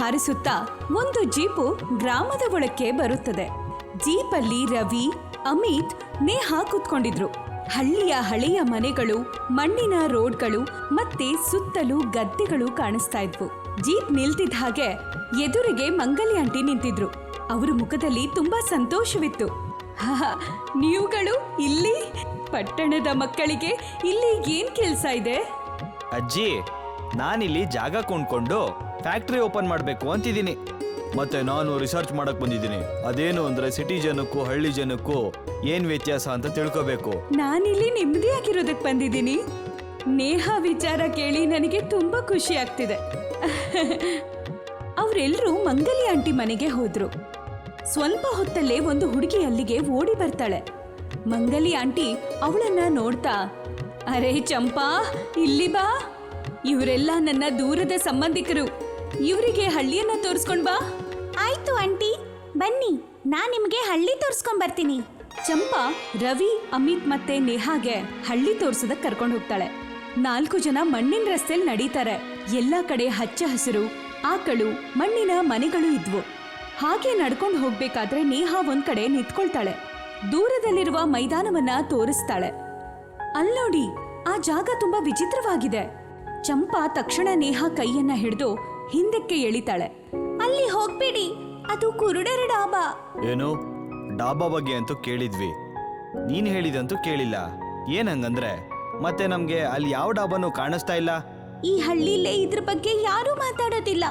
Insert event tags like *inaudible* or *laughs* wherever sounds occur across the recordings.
ಹಾರಿಸುತ್ತಾ ಒಂದು ಜೀಪು ಗ್ರಾಮದ ಒಳಕ್ಕೆ ಬರುತ್ತದೆ. ಜೀಪಲ್ಲಿ ರವಿ ಅಮಿತ್ ನೇಹ ಕೂತ್ಕೊಂಡಿದ್ರು. ಹಳ್ಳಿಯ ಹಳೆಯ ಮನೆಗಳು ಮಣ್ಣಿನ ರೋಡ್ಗಳು ಮತ್ತೆ ಸುತ್ತಲೂ ಗದ್ದೆಗಳು ಕಾಣಿಸ್ತಾ ಇದ್ವು. ಜೀಪ್ ನಿಲ್ತಿದ್ದ ಹಾಗೆ ಎದುರಿಗೆ ಮಂಗಲಿ ಆಂಟಿ ನಿಂತಿದ್ರು. ಅವರ ಮುಖದಲ್ಲಿ ತುಂಬಾ ಸಂತೋಷವಿತ್ತು. "ಹಾ, ನೀವುಗಳು ಇಲ್ಲಿ? ಪಟ್ಟಣದ ಮಕ್ಕಳಿಗೆ ಇಲ್ಲಿ ಏನ್ ಕೆಲ್ಸ ಇದೆ? ಅಜ್ಜಿ ನಾನಿಲ್ಲಿ ಜಾಗ ಕೊಂಡ್ಕೊಂಡು ಫ್ಯಾಕ್ಟ್ರಿ ಓಪನ್ ಮಾಡಬೇಕು ಅಂತಿದ್ದೀನಿ. ಮತ್ತೆ ನಾನು ರಿಸರ್ಚ್ ಮಾಡಕ್ ಬಂದಿದ್ದೀನಿ. ಅದೇನು ಅಂದ್ರೆ ಸಿಟಿ ಜನಕ್ಕೂ ಹಳ್ಳಿ ಜನಕ್ಕೂ ಏನ್ ವ್ಯತ್ಯಾಸ ಅಂತ ತಿಳ್ಕೋಬೇಕು. ನಾನಿಲ್ಲಿ ನೆಮ್ಮದಿಯಾಗಿರೋದಕ್ ಬಂದಿದ್ದೀನಿ. ನೇಹ ವಿಚಾರ ಕೇಳಿ ನನಗೆ ತುಂಬಾ ಖುಷಿ ಆಗ್ತಿದೆ. ಅವರೆಲ್ಲರೂ ಮಂಗಲಿ ಆಂಟಿ ಮನೆಗೆ ಹೋದ್ರು. ಸ್ವಲ್ಪ ಹೊತ್ತಲ್ಲೇ ಒಂದು ಹುಡುಗಿ ಅಲ್ಲಿಗೆ ಓಡಿ ಬರ್ತಾಳೆ. ಮಂಗಲಿ ಆಂಟಿ ಅವಳನ್ನ ನೋಡ್ತಾ, ಅರೆ ಚಂಪಾ, ಇಲ್ಲಿ ಬಾ. ಇವರೆಲ್ಲ ನನ್ನ ದೂರದ ಸಂಬಂಧಿಕರು. ಇವರಿಗೆ ಹಳ್ಳಿಯನ್ನ ತೋರಿಸ್ಕೊಂಡ್ ಬಾ. ಆಯ್ತು ಆಂಟಿ ಬನ್ನಿ ನಾನ್ ನಿಮ್ಗೆ ಹಳ್ಳಿ ತೋರಿಸ್ಕೊಂಡ್ ಬರ್ತೀನಿ. ಚಂಪಾ ರವಿ ಅಮಿತ್ ಮತ್ತೆ ನೇಹಾಗೆ ಹಳ್ಳಿ ತೋರ್ಸೋದಕ್ ಕರ್ಕೊಂಡು ಹೋಗ್ತಾಳೆ. ನಾಲ್ಕು ಜನ ಮಣ್ಣಿನ ರಸ್ತೆಲ್ ನಡೀತಾರೆ. ಎಲ್ಲಾ ಕಡೆ ಹಚ್ಚ ಹಸಿರು ಆಕಳು ಮಣ್ಣಿನ ಮನೆಗಳು ಇದ್ವು. ಹಾಗೆ ನಡ್ಕೊಂಡು ಹೋಗ್ಬೇಕಾದ್ರೆ ನೇಹಾ ಒಂದ್ ಕಡೆ ನಿಂತ್ಕೊಳ್ತಾಳೆ. ದೂರದಲ್ಲಿರುವ ಮೈದಾನವನ್ನ ತೋರಿಸ್ತಾಳೆ. ಅಲ್ನೋಡಿ ಆ ಜಾಗ ತುಂಬಾ ವಿಚಿತ್ರವಾಗಿದೆ. ಚಂಪಾ ತಕ್ಷಣ ನೇಹಾ ಕೈಯನ್ನ ಹಿಡಿದು ಹಿಂದಕ್ಕೆ ಎಳಿತಾಳೆ. ಅಲ್ಲಿ ಹೋಗ್ಬೇಡಿ ಅದು ಕುರುಡರ ಡಾಬಾ. ಏನು? ಡಾಬಾ ಬಗ್ಗೆ ಅಂತೂ ಕೇಳಿದ್ವಿ. ನೀನ್ ಹೇಳಿದಂತೂ ಕೇಳಿಲ್ಲ. ಏನ್ ಹಂಗಂದ್ರೆ? ಮತ್ತೆ ನಮ್ಗೆ ಅಲ್ಲಿ ಯಾವ ಡಾಬಾನು ಕಾಣಿಸ್ತಾ ಇಲ್ಲ. ಈ ಹಳ್ಳಿಲೇ ಇದ್ರ ಬಗ್ಗೆ ಯಾರೂ ಮಾತಾಡೋದಿಲ್ಲ.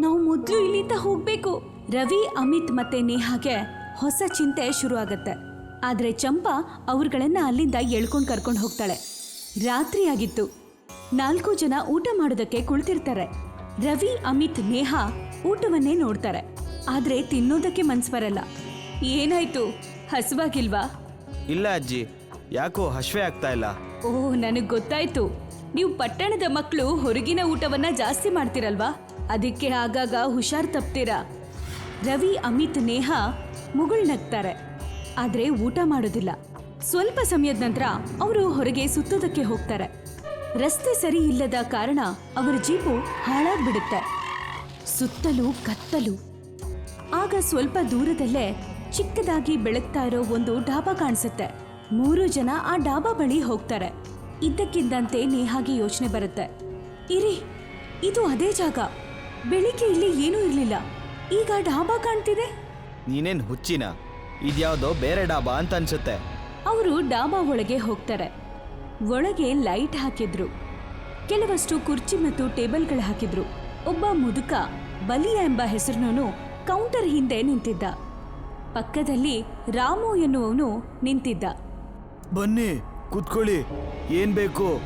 ನಾವು ಮೊದ್ಲು ಇಲ್ಲಿಂದ ಹೋಗ್ಬೇಕು. ರವಿ ಅಮಿತ್ ಮತ್ತೆ ನೇಹಾಗೆ ಹೊಸ ಚಿಂತೆ ಶುರು ಆಗತ್ತೆ ಆದ್ರೆ ಚಂಪಾ ಅವ್ರಗಳನ್ನ ಅಲ್ಲಿಂದ ಎಳ್ಕೊಂಡ್ ಕರ್ಕೊಂಡು ಹೋಗ್ತಾಳೆ. ರಾತ್ರಿ ಆಗಿತ್ತು ನಾಲ್ಕು ಜನ ಊಟ ಮಾಡೋದಕ್ಕೆ ಕುಳಿತಿರ್ತಾರೆ. ರವಿ ಅಮಿತ್ ನೇಹಾ ಊಟವನ್ನೇ ನೋಡ್ತಾರೆ. ಆದ್ರೆ ತಿನ್ನೋದಕ್ಕೆ ಮನ್ಸು ಬರಲ್ಲ. ಏನಾಯ್ತು? ಹಸುವಾಗಿಲ್ವಾ? ಇಲ್ಲ ಅಜ್ಜಿ. ಯಾಕೋ ಹಶ್ವೆ ಆಗ್ತಾ ಇಲ್ಲ. ಓ ನನಗ್ ಗೊತ್ತಾಯ್ತು. ನೀವು ಪಟ್ಟಣದ ಮಕ್ಕಳು ಹೊರಗಿನ ಊಟವನ್ನ ಜಾಸ್ತಿ ಮಾಡ್ತಿರಲ್ವಾ? ಅದಕ್ಕೆ ಆಗಾಗ ಹುಷಾರ್ ತಪ್ತೀರಾ? ರವಿ ಅಮಿತ್ ನೇಹ ಮುಗುಳ್ನಗ್ತಾರೆ ಆದ್ರೆ ಊಟ ಮಾಡೋದಿಲ್ಲ. ಸ್ವಲ್ಪ ಸಮಯದ ನಂತರ ಅವರು ಹೊರಗೆ ಸುತ್ತೋದಕ್ಕೆ ಹೋಗ್ತಾರೆ. ರಸ್ತೆ ಸರಿ ಇಲ್ಲದ ಕಾರಣ ಅವರ ಜೀಪು ಹಾಳಾಗ್ಬಿಡುತ್ತೆ. ಸುತ್ತಲೂ ಕತ್ತಲು. ಆಗ ಸ್ವಲ್ಪ ದೂರದಲ್ಲೇ ಚಿಕ್ಕದಾಗಿ ಬೆಳಗ್ತಾ ಇರೋ ಒಂದು ಡಾಬಾ ಕಾಣಿಸುತ್ತೆ. ಮೂರು ಜನ ಆ ಡಾಬಾ ಬಳಿ ಹೋಗ್ತಾರೆ. ಇದ್ದಕ್ಕಿದ್ದಂತೆ ನೇಹಾಗೆ ಯೋಚನೆ ಬರುತ್ತೆ. ಇರಿ ಇದು ಅದೇ ಜಾಗ. ಬೆಳಿಗ್ಗೆ ಇಲ್ಲಿ ಏನೂ ಇರಲಿಲ್ಲ. ಈಗ ಡಾಬಾ ಕಾಣ್ತಿದೆ? ನೀನೇನ್ ಹುಚ್ಚಿನ? ಇದ್ಯಾವುದೋ ಬೇರೆ ಡಾಬಾ ಅಂತ ಅನ್ಸುತ್ತೆ. ಅವರು ಡಾಬಾ ಒಳಗೆ ಹೋಗ್ತಾರೆ. ಒಳಗೆ ಲೈಟ್ ಹಾಕಿದ್ರು. ಕೆಲವಷ್ಟು ಕುರ್ಚಿ ಮತ್ತು ಟೇಬಲ್ಗಳು ಹಾಕಿದ್ರು. ಒಬ್ಬ ಮುದುಕ ಬಲಿಯ ಎಂಬ ಹೆಸರಿನವನು ಕೌಂಟರ್ ಹಿಂದೆ ನಿಂತಿದ್ದ. ಪಕ್ಕದಲ್ಲಿ ರಾಮು ಎನ್ನುವನು ನಿಂತಿದ್ದ. ಬನ್ನಿ ಕೂತ್ಕೊಳ್ಳಿ. ಏನ್ ಬೇಕು?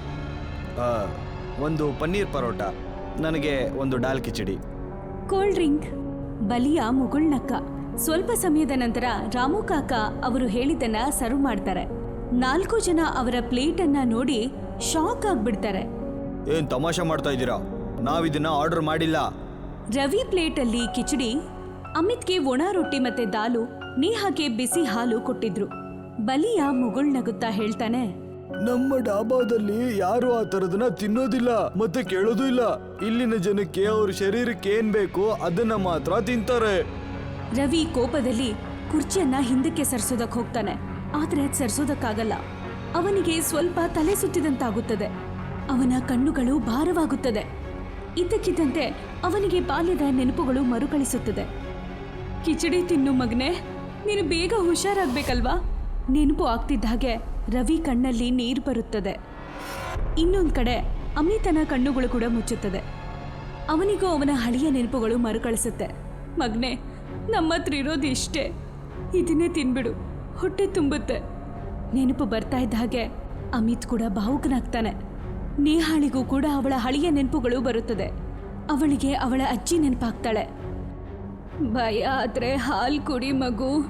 ಆ, ಒಂದು ಪನ್ನೀರ್ ಪರೋಟ ನನಗೆ ಒಂದು ಡಾಲ್ ಕಿಚಡಿ. ಕೋಲ್ಡ್ ಡ್ರಿಂಕ್ ಬಲಿಯ ಮುಗುಳ್ನಕ್ಕ. ಸ್ವಲ್ಪ ಸಮಯದ ನಂತರ ರಾಮು ಕಾಕ ಅವರು ಹೇಳಿದ್ದನ್ನ ಸರ್ವ್ ಮಾಡ್ತಾರೆ. ನಾಲ್ಕು ಜನ ಅವರ ಪ್ಲೇಟ್ ಅನ್ನ ನೋಡಿ ಶಾಕ್ ಆಗ್ಬಿಡ್ತಾರೆ. ಏನ್ ತಮಾಷೆ ಮಾಡ್ತಾ ಇದ್ದೀರಾ? ನಾವಿದನ್ನ ಆರ್ಡರ್ ಮಾಡಿಲ್ಲ. ರವಿ ಪ್ಲೇಟಲ್ಲಿ ಕಿಚಡಿ ಅಮಿತ್ಗೆ ಒಣ ರೊಟ್ಟಿ ಮತ್ತೆ ದಾಲು ನೇಹಾಗೆ ಬಿಸಿ ಹಾಲು ಕೊಟ್ಟಿದ್ರು. ಬಲಿಯ ಮುಗುಳ್ನಗುತ್ತಾ ಹೇಳ್ತಾನೆ ನಮ್ಮ ಡಾಬಾದಲ್ಲಿ ಯಾರು ಆ ತರದನ್ನ ತಿನ್ನೋದಿಲ್ಲ ಮತ್ತೆ ಕೇಳೋದು ಇಲ್ಲ. ಇಲ್ಲಿನ ಜನಕ್ಕೆ ಅವ್ರ ಶರೀರಕ್ಕೆ ಏನ್ ಬೇಕು ಅದನ್ನ ಮಾತ್ರ ತಿಂತಾರೆ. ರವಿ ಕೋಪದಲ್ಲಿ ಕುರ್ಚಿಯನ್ನ ಹಿಂದಕ್ಕೆ ಸರಿಸೋದಕ್ಕೆ ಹೋಗ್ತಾನೆ. ಆದ್ರೆ ಅದು ಸರಿಸೋದಕ್ಕಾಗಲ್ಲ. ಅವನಿಗೆ ಸ್ವಲ್ಪ ತಲೆ ಸುತ್ತಿದಂತಾಗುತ್ತದೆ. ಅವನ ಕಣ್ಣುಗಳು ಭಾರವಾಗುತ್ತದೆ. ಇದ್ದಕ್ಕಿದ್ದಂತೆ ಅವನಿಗೆ ಬಾಲ್ಯದ ನೆನಪುಗಳು ಮರುಕಳಿಸುತ್ತದೆ. ಕಿಚಡಿ ತಿನ್ನು ಮಗನೆ, ನೀನು ಬೇಗ ಹುಷಾರಾಗ್ಬೇಕಲ್ವಾ? ನೆನಪು ಆಗ್ತಿದ್ದ ಹಾಗೆ ರವಿ ಕಣ್ಣಲ್ಲಿ ನೀರು ಬರುತ್ತದೆ. ಇನ್ನೊಂದು ಕಡೆ ಅಮಿತನ ಕಣ್ಣುಗಳು ಕೂಡ ಮುಚ್ಚುತ್ತದೆ. ಅವನಿಗೂ ಅವನ ಹಳೆಯ ನೆನಪುಗಳು ಮರುಕಳಿಸುತ್ತೆ. ಮಗ್ನೆ ನಮ್ಮ ಹತ್ರ ಇರೋದು ಇಷ್ಟೇ. ಇದನ್ನೇ ತಿನ್ಬಿಡು. ಹೊಟ್ಟೆ ತುಂಬುತ್ತೆ. ನೆನಪು ಬರ್ತಾ ಇದ್ದ ಹಾಗೆ ಅಮಿತ್ ಕೂಡ ಭಾವುಕನಾಗ್ತಾನೆ ನೇಹಾಳಿಗೂ ಕೂಡ ಅವಳ ಹಳೆಯ ನೆನಪುಗಳು ಬರುತ್ತದೆ. ಅವಳಿಗೆ ಅವಳ ಅಜ್ಜಿ ನೆನಪಾಗ್ತಾಳೆ. ಭಯ ಆದರೆ ಹಾಲು ಕುಡಿ ಮಗು.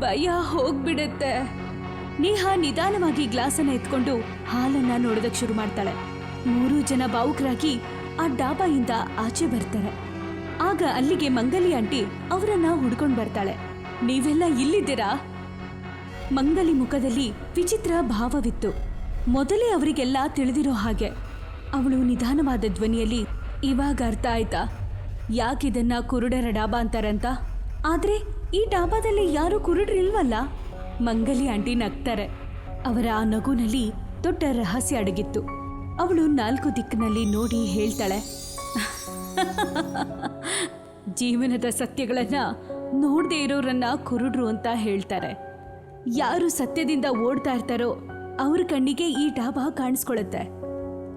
ಭಯ ಹೋಗ್ಬಿಡುತ್ತೆ. ನೇಹ ನಿಧಾನವಾಗಿ ಗ್ಲಾಸನ್ನು ಎತ್ಕೊಂಡು ಹಾಲನ್ನ ನೋಡೋದಕ್ಕೆ ಶುರು ಮಾಡ್ತಾಳೆ. ಮೂರು ಜನ ಭಾವುಕರಾಗಿ ಆ ಡಾಬಾಯಿಂದ ಆಚೆ ಬರ್ತಾರೆ. ಆಗ ಅಲ್ಲಿಗೆ ಮಂಗಲಿ ಆಂಟಿ ಅವರನ್ನ ಹುಡ್ಕೊಂಡು ಬರ್ತಾಳೆ. ನೀವೆಲ್ಲ ಇಲ್ಲಿದ್ದೀರಾ? ಮಂಗಲಿ ಮುಖದಲ್ಲಿ ವಿಚಿತ್ರ ಭಾವವಿತ್ತು. ಮೊದಲೇ ಅವರಿಗೆಲ್ಲ ತಿಳಿದಿರೋ ಹಾಗೆ. ಅವಳು ನಿಧಾನವಾದ ಧ್ವನಿಯಲ್ಲಿ, ಇವಾಗ ಅರ್ಥ ಆಯ್ತಾ? ಯಾಕಿದನ್ನ ಕುರುಡರ ಡಾಬಾ ಅಂತಾರಂತ? ಆದ್ರೆ ಈ ಡಾಬಾದಲ್ಲಿ ಯಾರು ಕುರುಡ್ರಿಲ್ವಲ್ಲ? ಮಂಗಲಿ ಆಂಟಿ ನಗ್ತಾರೆ. ಅವರ ಆ ನಗುನಲ್ಲಿ ದೊಡ್ಡ ರಹಸ್ಯ ಅಡಗಿತ್ತು. ಅವಳು ನಾಲ್ಕು ದಿಕ್ಕಿನಲ್ಲಿ ನೋಡಿ ಹೇಳ್ತಾಳೆ, ಜೀವನದ ಸತ್ಯಗಳನ್ನ ನೋಡದೇ ಇರೋರನ್ನ ಕುರುಡ್ರು ಅಂತ ಹೇಳ್ತಾರೆ. ಯಾರು ಸತ್ಯದಿಂದ ಓಡ್ತಾ ಇರ್ತಾರೋ ಅವ್ರ ಕಣ್ಣಿಗೆ ಈ ಡಾಬಾ ಕಾಣಿಸ್ಕೊಳತ್ತೆ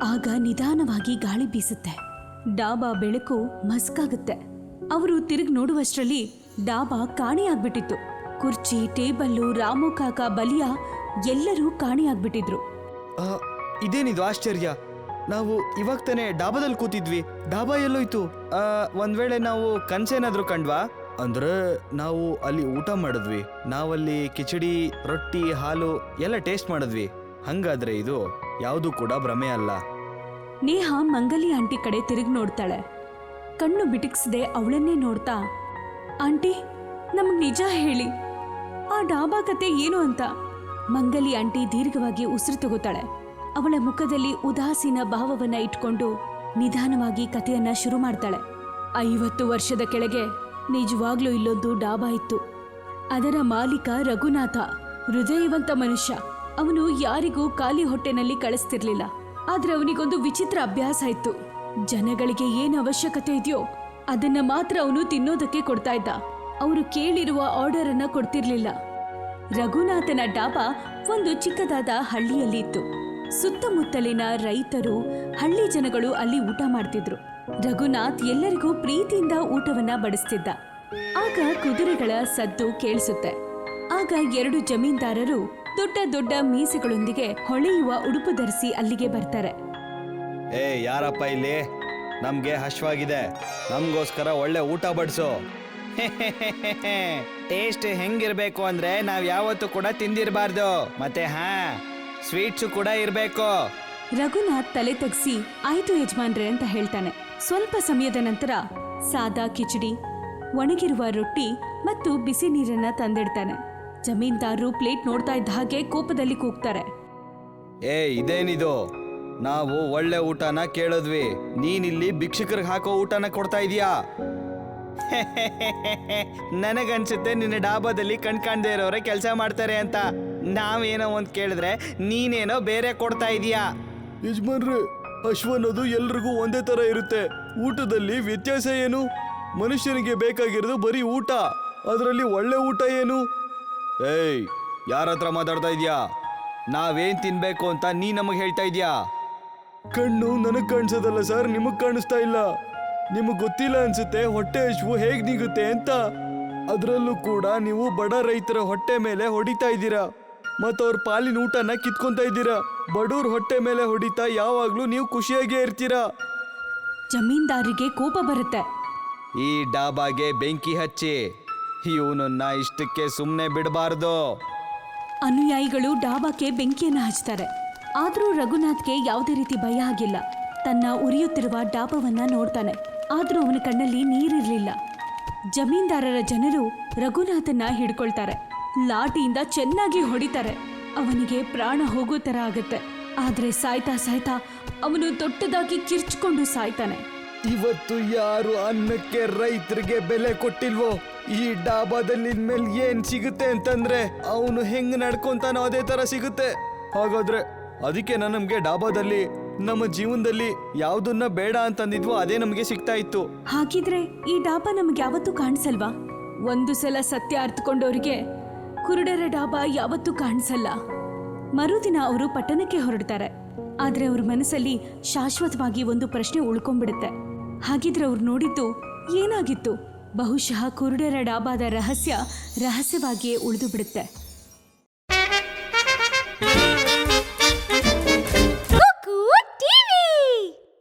ಆಗ ನಿಧಾನವಾಗಿ ಗಾಳಿ ಬೀಸುತ್ತೆ. ಡಾಬಾ ಬೆಳಕು ಮಸ್ಕಾಗುತ್ತೆ. ಅವರು ತಿರುಗಿ ನೋಡುವಷ್ಟರಲ್ಲಿ ಡಾಬಾ ಕಾಣೆಯಾಗ್ಬಿಟ್ಟಿತ್ತು. ಕುರ್ಚಿ ಟೇಬಲ್ಲು ರಾಮು ಕಾಕ ಬಲಿಯ ಎಲ್ಲರೂ ಕಾಣೆಯಾಗ್ಬಿಟ್ಟಿದ್ರು. ಇದೇನಿದು ಆಶ್ಚರ್ಯ? ನಾವು ಇವಾಗ ತಾನೇ ಡಾಬಾದಲ್ಲಿ ಕೂತಿದ್ವಿ. ಡಾಬಾ ಎಲ್ಲೋಯ್ತು. ಆ, ಒಂದ್ ವೇಳೆ ನಾವು ಕನ್ಸೇನಾದ್ರೂ ಕಂಡ್ವಾ? ಅಂದ್ರೆ ನಾವು ಅಲ್ಲಿ ಊಟ ಮಾಡಿದ್ವಿ. ನಾವಲ್ಲಿ ಕಿಚಡಿ, ರೊಟ್ಟಿ, ಹಾಲು ಎಲ್ಲ ಟೇಸ್ಟ್ ಮಾಡಿದ್ವಿ. ಹಂಗಾದ್ರೆ ಇದು ಯಾವುದು ಕೂಡ ಭ್ರಮೆ ಅಲ್ಲ. ನೇಹ ಮಂಗಲಿ ಆಂಟಿ ಕಡೆ ತಿರುಗಿ ನೋಡ್ತಾಳೆ. ಕಣ್ಣು ಬಿಟಿಕ್ಸದೆ ಅವಳನ್ನೇ ನೋಡ್ತಾ, ಆಂಟಿ, ನಮ್ಗೆ ನಿಜ ಹೇಳಿ. ಆ ಡಾಬಾ ಕತೆ ಏನು ಅಂತ? ಮಂಗಲಿ ಆಂಟಿ ದೀರ್ಘವಾಗಿ ಉಸಿರು ತಗೋತಾಳೆ. ಅವಳ ಮುಖದಲ್ಲಿ ಉದಾಸೀನ ಭಾವವನ್ನ ಇಟ್ಕೊಂಡು ನಿಧಾನವಾಗಿ ಕಥೆಯನ್ನ ಶುರು ಮಾಡ್ತಾಳೆ. ಐವತ್ತು ವರ್ಷದ ಕೆಳಗೆ ನಿಜವಾಗ್ಲೂ ಇಲ್ಲೊಂದು ಡಾಬಾ ಇತ್ತು. ಅದರ ಮಾಲೀಕ ರಘುನಾಥ, ಹೃದಯವಂತ ಮನುಷ್ಯ. ಅವನು ಯಾರಿಗೂ ಖಾಲಿ ಹೊಟ್ಟೆನಲ್ಲಿ ಕಳಿಸ್ತಿರ್ಲಿಲ್ಲ. ಆದ್ರೆ ಅವನಿಗೊಂದು ವಿಚಿತ್ರ ಅಭ್ಯಾಸ ಇತ್ತು. ಜನಗಳಿಗೆ ಏನು ಅವಶ್ಯಕತೆ ಇದೆಯೋ, ಅದನ್ನ ಮಾತ್ರ ಅವನು ತಿನ್ನೋದಕ್ಕೆ ಕೊಡ್ತಾ ಇದ್ದ. ಅವರು ಕೇಳಿರುವ ಆರ್ಡರ್ ಅನ್ನ ಕೊಡ್ತಿರ್ಲಿಲ್ಲ. ರಘುನಾಥನ ಡಾಬಾ ಒಂದು ಚಿಕ್ಕದಾದ ಹಳ್ಳಿಯಲ್ಲಿ ಇತ್ತು. ಸುತ್ತಮುತ್ತಲಿನ ರೈತರು, ಹಳ್ಳಿ ಜನಗಳು ಅಲ್ಲಿ ಊಟ ಮಾಡ್ತಿದ್ರು. ರಘುನಾಥ್ ಎಲ್ಲರಿಗೂ ಪ್ರೀತಿಯಿಂದ ಊಟವನ್ನ ಬಡಿಸ್ತಿದ್ದ. ಆಗ ಕುದುರೆಗಳ ಸದ್ದು ಕೇಳಿಸುತ್ತೆ. ಆಗ ಎರಡು ಜಮೀನ್ದಾರರು ದೊಡ್ಡ ದೊಡ್ಡ ಮೀಸೆಗಳೊಂದಿಗೆ ಹೊಳೆಯುವ ಉಡುಪು ಧರಿಸಿ ಅಲ್ಲಿಗೆ ಬರ್ತಾರೆ. ಏ ಯಾರಪ್ಪ ಇಲ್ಲಿ? ನಮ್ಗೆ ಹಶ್ವಾಗಿದೆ. ನಮ್ಗೋಸ್ಕರ ಒಳ್ಳೆ ಊಟ ಬಡಿಸು. *laughs* ಟೇಸ್ಟ್ ಹೆಂಗಿರ್ಬೇಕು ಅಂದ್ರೆ ನಾವ್ ಯಾವತ್ತೂ ಕೂಡ ತಿಂದಿರಬಾರ್ದು. ಮತ್ತೆ ಹಾ ಸ್ವೀಟ್ಸು ಕೂಡ ಇರ್ಬೇಕು. ರಘುನಾಥ್ ತಲೆ ತಗ್ಸಿ ಆಯ್ತು ಯಜಮಾನ್ರೆ ಅಂತ ಹೇಳ್ತಾನೆ. ಸ್ವಲ್ಪ ಸಮಯದ ನಂತರ ಸಾದಾ ಕಿಚಡಿ ಒಣಗಿರುವ ರೊಟ್ಟಿ ಮತ್ತು ಬಿಸಿ ನೀರನ್ನ ತಂದಿಡ್ತಾನೆ. ಜಮೀನ್ದಾರರು ಪ್ಲೇಟ್ ನೋಡ್ತಾ ಇದ್ದ ಹಾಗೆ ಕೋಪದಲ್ಲಿ ಕೂಗ್ತಾರೆ. ಏ ಇದೇನಿದು? ನಾವು ಒಳ್ಳೆ ಊಟನ ಕೇಳಿದ್ವಿ. ನೀನಿಲ್ಲಿ ಭಿಕ್ಷುಕರಿಗೆ ಹಾಕೋ ಊಟನ ಕೊಡ್ತಾ ಇದೀಯಾ? *laughs* ನನಗನ್ಸುತ್ತೆ ನಿನ್ನ ಡಾಬಾದಲ್ಲಿ ಕಣ್ ಕಾಣ್ದೇ ಇರೋರೆ ಕೆಲಸ ಮಾಡ್ತಾರೆ ಅಂತ. ನಾವೇನೋ ಒಂದ್ ಕೇಳಿದ್ರೆ ನೀನೇನೋ ಬೇರೆ ಕೊಡ್ತಾ ಇದೀಯಾ? ಯಜಮಾನ್ರೆ ಅಶ್ವ ಅನ್ನೋದು ಎಲ್ರಿಗೂ ಒಂದೇ ತರ ಇರುತ್ತೆ. ಊಟದಲ್ಲಿ ವ್ಯತ್ಯಾಸ ಏನು? ಮನುಷ್ಯನಿಗೆ ಬೇಕಾಗಿರೋದು ಬರೀ ಊಟ. ಅದರಲ್ಲಿ ಒಳ್ಳೆ ಊಟ ಏನು? ಏಯ್, ಯಾರ ಹತ್ರ ಮಾತಾಡ್ತಾ ಇದೀಯಾ? ನಾವೇನ್ ತಿನ್ಬೇಕು ಅಂತ ನೀ ನಮಗೆ ಹೇಳ್ತಾ ಇದೀಯಾ? ಕಣ್ಣು ನನಗ್ ಕಾಣಿಸೋದಲ್ಲ ಸರ್, ನಿಮಗ್ ಕಾಣಿಸ್ತಾ ಇಲ್ಲ. ನಿಮಗ್ ಗೊತ್ತಿಲ್ಲ ಅನ್ಸುತ್ತೆ ಹೊಟ್ಟೆ ಹಶುವು ಹೇಗ್ ನಿಗುತ್ತೆ ಅಂತ. ಅದರಲ್ಲೂ ಕೂಡ ನೀವು ಬಡ ರೈತರ ಹೊಟ್ಟೆ ಮೇಲೆ ಹೊಡಿತಾ ಇದ್ದೀರಾ? ಅವ್ರ ಪಾಲಿನ ಊಟನ ಕಿತ್ಕೊಂತ ಇದ್ದೀರಾ? ಬಡವ್ರ ಹೊಟ್ಟೆ ಮೇಲೆ ಹೊಡಿತಾ ಯಾವಾಗ್ಲೂ ನೀವು ಖುಷಿಯಾಗೇ ಇರ್ತೀರಾ? ಜಮೀನ್ದಾರಿಗೆ ಕೋಪ ಬರುತ್ತೆ. ಈ ಡಾಬಾಗೆ ಬೆಂಕಿ ಹಚ್ಚಿ ಇವನನ್ನ ಇಷ್ಟಕ್ಕೆ ಸುಮ್ಮನೆ ಬಿಡಬಾರ್ದು. ಅನುಯಾಯಿಗಳು ಡಾಬಾಕ್ಕೆ ಬೆಂಕಿಯನ್ನು ಹಚ್ತಾರೆ. ಆದರೂ ರಘುನಾಥ್ಗೆ ಯಾವುದೇ ರೀತಿ ಭಯ ಆಗಿಲ್ಲ. ತನ್ನ ಉರಿಯುತ್ತಿರುವ ಡಾಬಾವನ್ನ ನೋಡ್ತಾನೆ. ಆದರೂ ಅವನ ಕಣ್ಣಲ್ಲಿ ನೀರಿರಲಿಲ್ಲ. ಜಮೀನ್ದಾರರ ಜನರು ರಘುನಾಥನ್ನ ಹಿಡ್ಕೊಳ್ತಾರೆ. ಲಾಠಿಯಿಂದ ಚೆನ್ನಾಗಿ ಹೊಡಿತಾರೆ. ಅವನಿಗೆ ಪ್ರಾಣ ಹೋಗೋ ತರ ಆಗುತ್ತೆ. ಆದ್ರೆ ಸಾಯ್ತಾ ಸಾಯ್ತಾ ಅವನು ದೊಡ್ಡದಾಗಿ ಕಿರ್ಚ್ಕೊಂಡು ಸಾಯ್ತಾನೆ. ಇವತ್ತು ಯಾರು ಅನ್ನಕ್ಕೆ ರೈತರಿಗೆ ಬೆಲೆ ಕೊಟ್ಟಿಲ್ವೋ? ಈ ಡಾಬಾದಲ್ಲಿ ಇನ್ಮೇಲೆ ಏನ್ ಸಿಗುತ್ತೆ ಅಂತಂದ್ರೆ ಅವನು ಹೆಂಗ್ ನಡ್ಕೊಂತಾನೋ ಅದೇ ತರ ಸಿಗುತ್ತೆ. ಹಾಗಾದ್ರೆ ಅದಕ್ಕೆ ನಮಗೆ ಡಾಬಾದಲ್ಲಿ ನಮ್ಮ ಜೀವನದಲ್ಲಿ ಯಾವ್ದನ್ನ ಬೇಡ ಅಂತಂದಿದ್ವೋ ಅದೇ ನಮಗೆ ಸಿಗ್ತಾ ಇತ್ತು. ಹಾಗಿದ್ರೆ ಈ ಡಾಬಾ ನಮ್ಗೆ ಯಾವತ್ತೂ ಕಾಣಿಸಲ್ವಾ? ಒಂದು ಸಲ ಸತ್ಯ ಅರ್ಥಕೊಂಡವರಿಗೆ ಕುರುಡರ ಡಾಬಾ ಯಾವತ್ತೂ ಕಾಣಿಸಲ್ಲ. ಮರುದಿನ ಅವರು ಪಟ್ಟಣಕ್ಕೆ ಹೊರಡ್ತಾರೆ. ಆದರೆ ಅವ್ರ ಮನಸ್ಸಲ್ಲಿ ಶಾಶ್ವತವಾಗಿ ಒಂದು ಪ್ರಶ್ನೆ ಉಳ್ಕೊಂಡ್ಬಿಡುತ್ತೆ. ಹಾಗಿದ್ರೆ ಅವ್ರು ನೋಡಿದ್ದು ಏನಾಗಿತ್ತು? ಬಹುಶಃ ಕುರುಡರ ಡಾಬಾದ ರಹಸ್ಯ ರಹಸ್ಯವಾಗಿಯೇ ಉಳಿದು ಬಿಡುತ್ತೆ